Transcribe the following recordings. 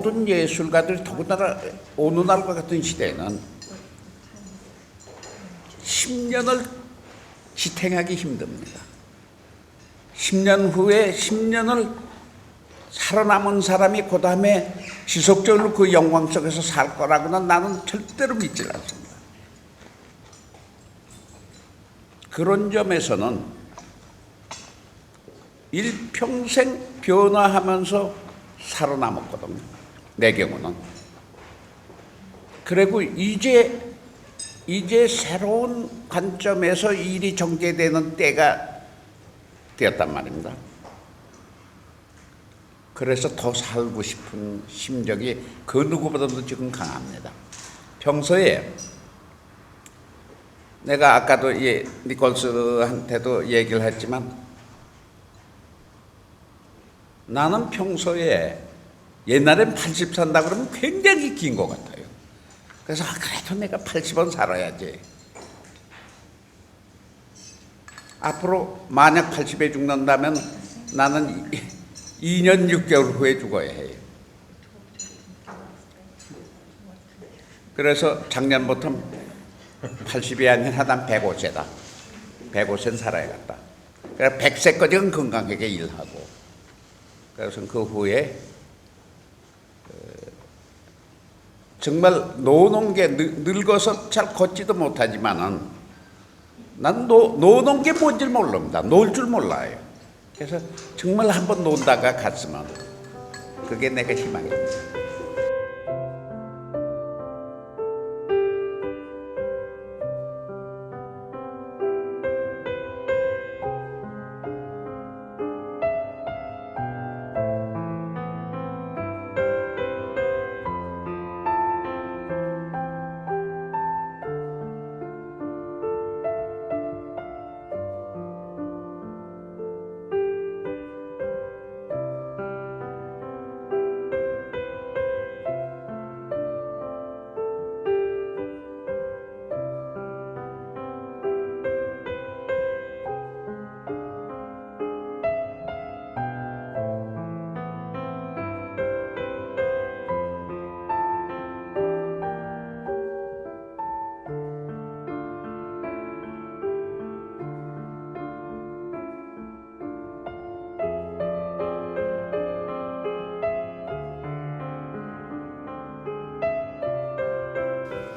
모든 예술가들이 더군다나 오늘날과 같은 시대에는 10년을 지탱하기 힘듭니다. 10년 후에 10년을 살아남은 사람이 그 다음에 지속적으로 그 영광 속에서 살 거라고는 나는 절대로 믿질 않습니다. 그런 점에서는 일평생 변화하면서 살아남았거든요. 내 경우는. 그리고 이제 이제 새로운 관점에서 일이 전개되는 때가 되었단 말입니다. 그래서 더 살고 싶은 심정이 그 누구보다도 지금 강합니다. 평소에 내가 아까도 예, 니콜스한테도 얘기를 했지만 나는 평소에 옛날엔 80 산다 그러면 굉장히 긴 것 같아요. 그래서 아, 그래도 내가 80원 살아야지. 앞으로 만약 80에 죽는다면 나는 2년 6개월 후에 죽어야 해요. 그래서 작년부터 80이 아니라 난 105세다. 105세는 살아야겠다. 그래서 100세까지는 건강하게 일하고 그래서 그 후에 어, 정말 노는 게 늙- 늙어서 잘 걷지도 못하지만은 난 노, 노는 게 뭔지 모릅니다. 놀 줄 몰라요. 그래서 정말 한번 논다가 갔으면 그게 내가 희망입니다.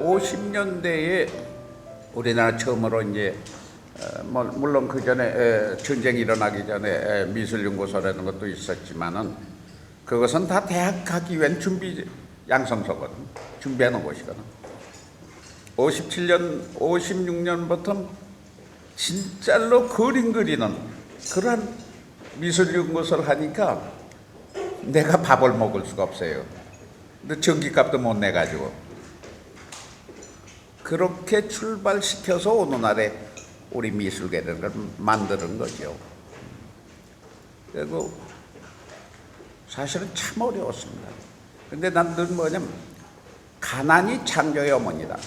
오십 년대에 우리나라 처음으로 이제 어, 뭐 물론 그 전에 전쟁이 일어나기 전에 에, 미술연구소라는 것도 있었지만은 그것은 다 대학 가기 위한 준비 양성소거든 준비하는 곳이거든. 57년, 56년부터 진짜로 그림 그리는 그런 미술연구소를 하니까 내가 밥을 먹을 수가 없어요. 근데 전기값도 못 내가지고 그렇게 출발시켜서 오늘날에 우리 미술계를 만드는 거죠. 그리고 사실은 참 어려웠습니다. 근데 난 늘 뭐냐면 가난이 창조의 어머니다.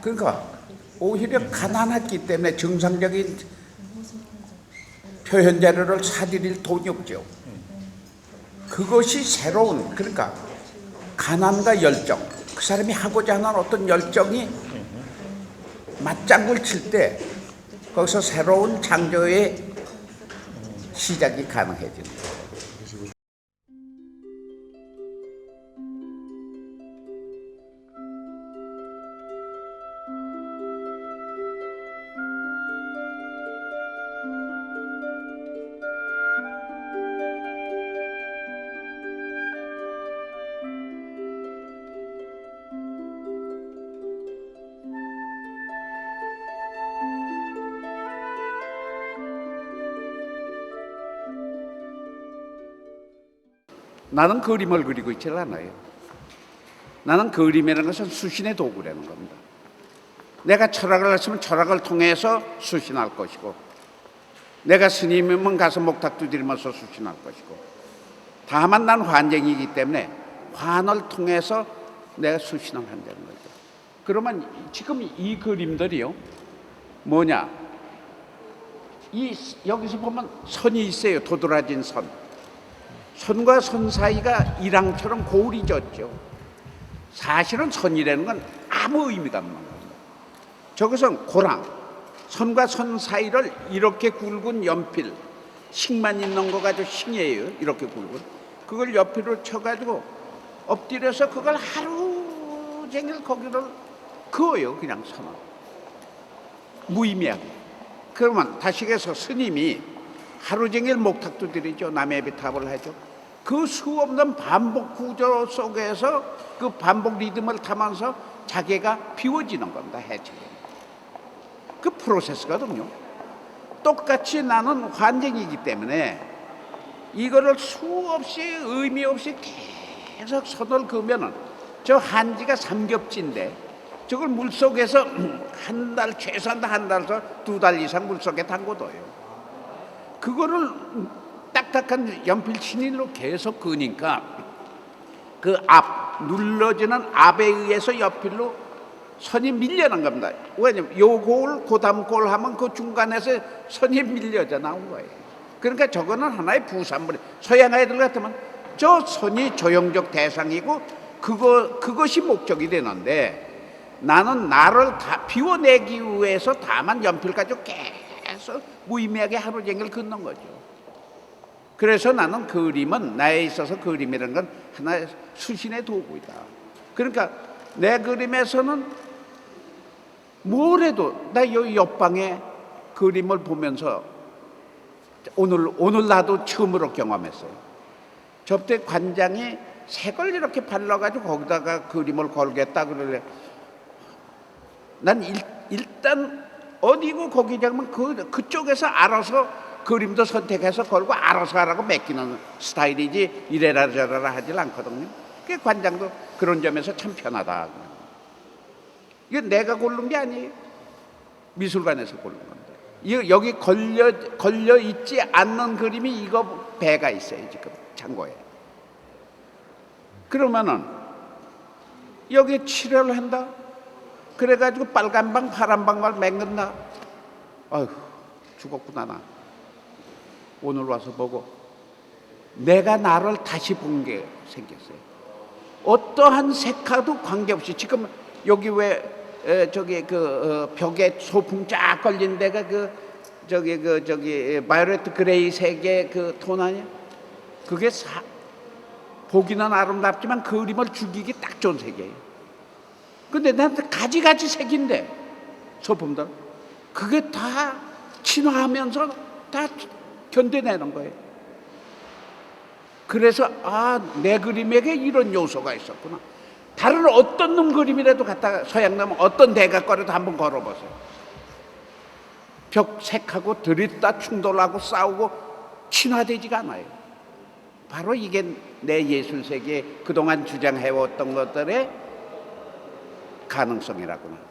그러니까 오히려 가난했기 때문에 정상적인 표현 자료를 사들일 돈이 없죠. 그것이 새로운 그러니까 가난과 열정. 그 사람이 하고자 하는 어떤 열정이 맞장구를 칠 때 거기서 새로운 창조의 시작이 가능해지는 거 나는 그림을 그리고 있지 않아요. 나는 그림이라는 것은 수신의 도구라는 겁니다. 내가 철학을 했으면 철학을 통해서 수신할 것이고, 내가 스님이면 가서 목탁 두드리면서 수신할 것이고, 다만 난 환쟁이기 때문에 환을 통해서 내가 수신을 한다는 거죠. 그러면 지금 이 그림들이요, 뭐냐? 이 여기서 보면 선이 있어요. 도드라진 선. 선과 선 사이가 이랑처럼 고울이 졌죠. 사실은 선이라는 건 아무 의미가 없는 겁니다. 저것은 고랑, 선과 선 사이를 이렇게 굵은 연필, 식만 있는 거 가지고 싱이에요. 이렇게 굵은. 그걸 옆으로 쳐가지고 엎드려서 그걸 하루 종일 거기를 그어요. 그냥 선을. 무의미하게. 그러면 다시계서 스님이 하루 종일 목탁도 드리죠. 남의 비탑을 하죠. 그 수없는 반복 구조 속에서 그 반복 리듬을 타면서 자기가 비워지는 겁니다. 해체. 그 프로세스거든요. 똑같이 나는 환경이기 때문에 이거를 수없이 의미 없이 계속 선을 그으면은 저 한지가 삼겹지인데 저걸 물 속에서 한 달 최소한 한 달에서 두 달 이상 물 속에 담궈둬요. 그거를 딱딱한 연필 친일로 계속 그으니까 그 앞 눌러지는 압에 의해서 연필로 선이 밀려난 겁니다. 왜냐면 요 골, 고담 골 하면 그 중간에서 선이 밀려져 나온 거예요. 그러니까 저거는 하나의 부산물. 서양 아이들 같으면 저 선이 조형적 대상이고 그거 그것이 목적이 되는데 나는 나를 다 비워내기 위해서 다만 연필 가지고 계속 무의미하게 하루 종일 긋는 거죠. 그래서 나는 그림은 나에 있어서 그림이라는 건 하나의 수신의 도구이다. 그러니까 내 그림에서는 뭘 해도 나요 옆방에 그림을 보면서 오늘 오늘 나도 처음으로 경험했어요. 접대 관장이 색을 이렇게 발라가지고 거기다가 그림을 걸겠다 그러래. 난 일, 일단 어디고 거기 잡으면 그 그쪽에서 알아서 그림도 선택해서 걸고 알아서 하라고 맡기는 스타일이지 이래라 저래라 하질 않거든요. 그 관장도 그런 점에서 참 편하다. 이거 내가 고른 게 아니에요. 미술관에서 고른 건데. 이 여기 걸려 걸려 있지 않는 그림이 이거 배가 있어요 지금 창고에. 그러면은 여기 칠을 한다. 그래가지고 빨간 방 파란 방만 맹근다. 아휴 죽었구나 나. 오늘 와서 보고 내가 나를 다시 본 게 생겼어요. 어떠한 색하도 관계없이 지금 여기 왜 에, 저기 그 어, 벽에 소품 쫙 걸린 데가 그 저기 그 저기 바이올렛 그레이 색의 그 톤 아니야? 그게 사, 보기는 아름답지만 그림을 죽이기 딱 좋은 색이에요. 근데 나한테 가지가지 색인데 소품들 그게 다 친화하면서 다 견뎌내는 거예요. 그래서 아 내 그림에게 이런 요소가 있었구나. 다른 어떤 놈 그림이라도 갖다가 서양 놈 어떤 대각거리도 한번 걸어보세요. 벽 색하고 들이다 충돌하고 싸우고 친화되지가 않아요. 바로 이게 내 예술 세계에 그동안 주장해왔던 것들의 가능성이라구나.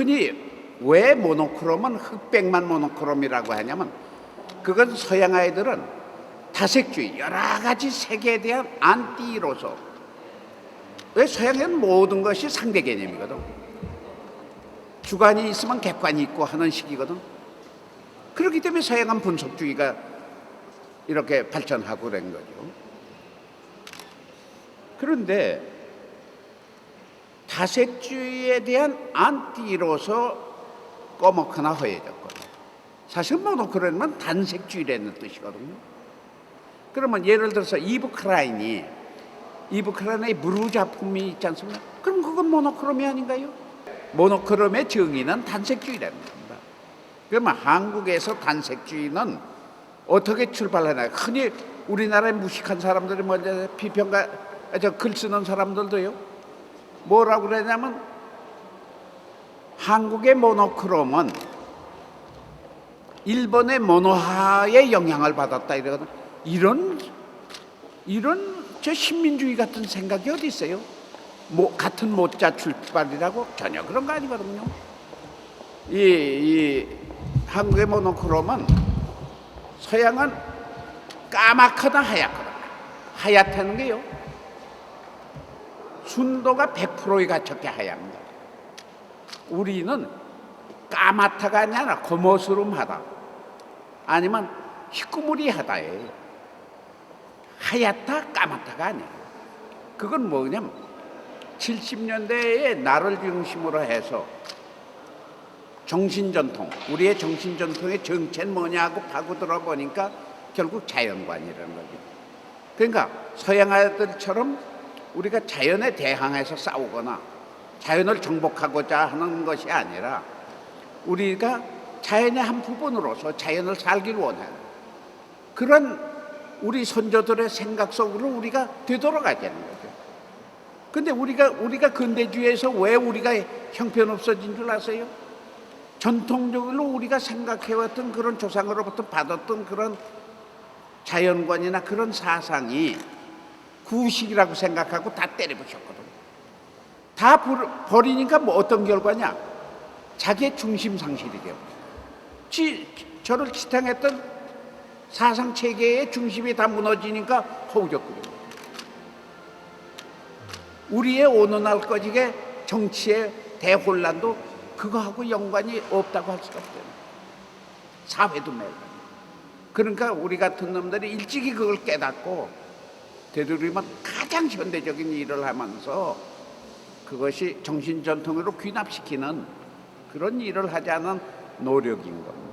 흔히 왜 모노크롬은 흑백만 모노크롬이라고 하냐면 그건 서양 아이들은 다색주의 여러 가지 색에 대한 안티로서. 왜 서양에는 모든 것이 상대 개념이거든? 주관이 있으면 객관이 있고 하는 식이거든? 그렇기 때문에 서양은 분석주의가 이렇게 발전하고 그런 거죠. 그런데 다색주의에 대한 안티로서 꺼먹거나 허해졌거든요. 사실 모노크로는 단색주의라는 뜻이거든요. 그러면 예를 들어서 이브 크라인이 이브 크라인의 무르 작품이 있지 않습니까? 그럼 그건 모노크롬이 아닌가요? 모노크롬의 정의는 단색주의라는 겁니다. 그러면 한국에서 단색주의는 어떻게 출발하나? 흔히 우리나라의 무식한 사람들이 먼저 비평가 저 글 쓰는 사람들도요. 뭐라고 그러냐면 한국의 모노크롬은 일본의 모노화의 영향을 받았다 이러거든. 이런 이런 저 신민주의 같은 생각이 어디 있어요? 뭐 같은 모자 출발이라고 전혀 그런 거 아니거든요. 이, 이 한국의 모노크롬은 서양은 까맣거나 하얗거나 하얗다는 게요. 순도가 100%에 갖췄게 하얀 거. 우리는 까맣다가 아니라 고무스름하다. 아니면 희꾸무리하다예요. 하얗다 까맣다가 아니에요. 그건 뭐냐면 70년대에 나를 중심으로 해서 정신전통, 우리의 정신전통의 정체는 뭐냐고 파고 들어 보니까 결국 자연관이라는 거죠. 그러니까 서양 아들처럼 우리가 자연에 대항해서 싸우거나 자연을 정복하고자 하는 것이 아니라 우리가 자연의 한 부분으로서 자연을 살길 원하는 그런 우리 선조들의 생각 속으로 우리가 되돌아가자는 거죠. 근데 우리가 우리가 근대주의에서 왜 우리가 형편없어진 줄 아세요? 전통적으로 우리가 생각해왔던 그런 조상으로부터 받았던 그런 자연관이나 그런 사상이 구식이라고 생각하고 다 때려부셨거든. 다 버리니까 뭐 어떤 결과냐? 자기의 중심 상실이 지, 저를 지탱했던 사상 체계의 중심이 다 무너지니까 허우적거리고. 우리의 오느 날까지의 정치의 대혼란도 그거하고 연관이 없다고 할 수가 없대요. 사회도 매우. 그러니까 우리 같은 놈들이 일찍이 그걸 깨닫고 되도록이면 가장 현대적인 일을 하면서 그것이 정신 전통으로 귀납시키는 그런 일을 하자는 노력인 겁니다.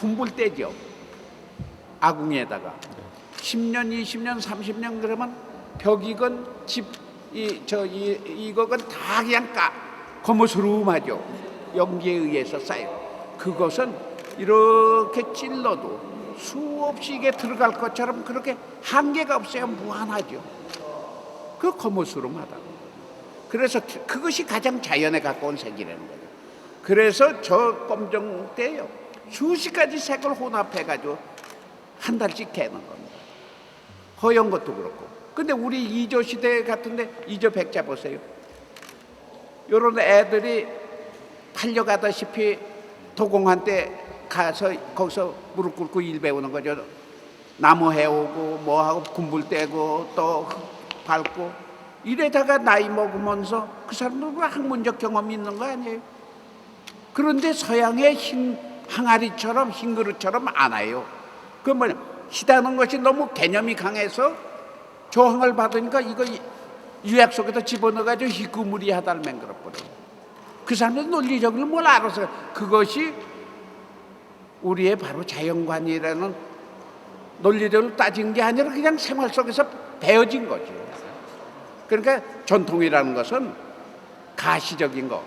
군불 때죠. 아궁에다가 10년, 20년, 30년 그러면 벽이건 집, 이, 저, 이, 이거건 다 그냥 까, 거무스름하죠. 연기에 의해서 쌓여. 그것은 이렇게 찔러도 수없이 이게 들어갈 것처럼 그렇게 한계가 없어요. 무한하죠. 그 거무스름하다. 그래서 그것이 가장 자연에 가까운 색이라는 거예요. 그래서 저 검정 때요. 수십 가지 색을 혼합해가지고 한 달씩 개는 겁니다. 허연 것도 그렇고. 근데 우리 이조 시대 같은데 이조 백자 보세요. 요런 애들이 팔려가다시피 도공한 때 가서 거기서 무릎 꿇고 일 배우는 거죠. 나무 해오고 뭐하고 군불 떼고 또 밟고 이래다가 나이 먹으면서 그 사람들은 학문적 경험이 있는 거 아니에요. 그런데 서양의 흰 항아리처럼 흰 그릇처럼 안 와요. 그 뭐냐 시다는 것이 너무 개념이 강해서 조항을 받으니까 이거 유약 속에다 집어넣어가지고 희구무리하다를 맹그러버려. 그 사람들 논리적으로 뭘 알아서 그것이 우리의 바로 자연관이라는 논리적으로 따진 게 아니라 그냥 생활 속에서 배어진 거지. 그러니까 전통이라는 것은 가시적인 거.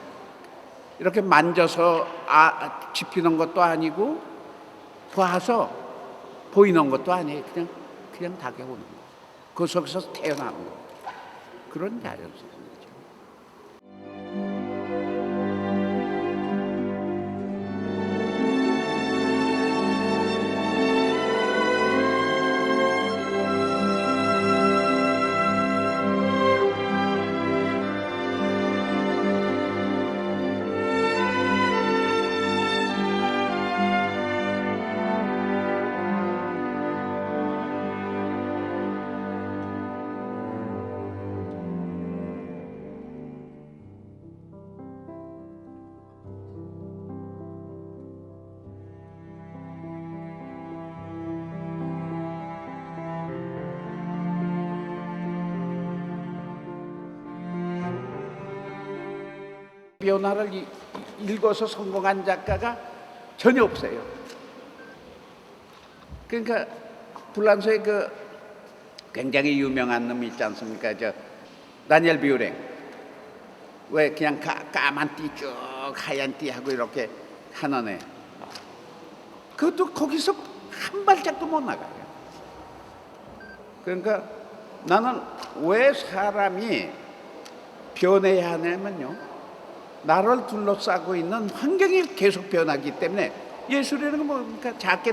이렇게 만져서 아, 집히는 것도 아니고 봐서 보이는 것도 아니에요. 그냥 그냥 다가오는 거. 그 속에서 태어나는 거. 그런 자연스러운 변화를 읽어서 성공한 작가가 전혀 없어요. 그러니까 불란서의 그 굉장히 유명한 놈이 있지 않습니까? 저 다니엘 비우랭. 왜 그냥 까, 까만 띠 쭉 하얀 띠 하고 이렇게 애. 그것도 거기서 한 발짝도 못 나가요. 그러니까 나는 왜 사람이 변해야 하냐면요. 나를 둘러싸고 있는 환경이 계속 변하기 때문에 예술이라는 건 뭡니까? 작게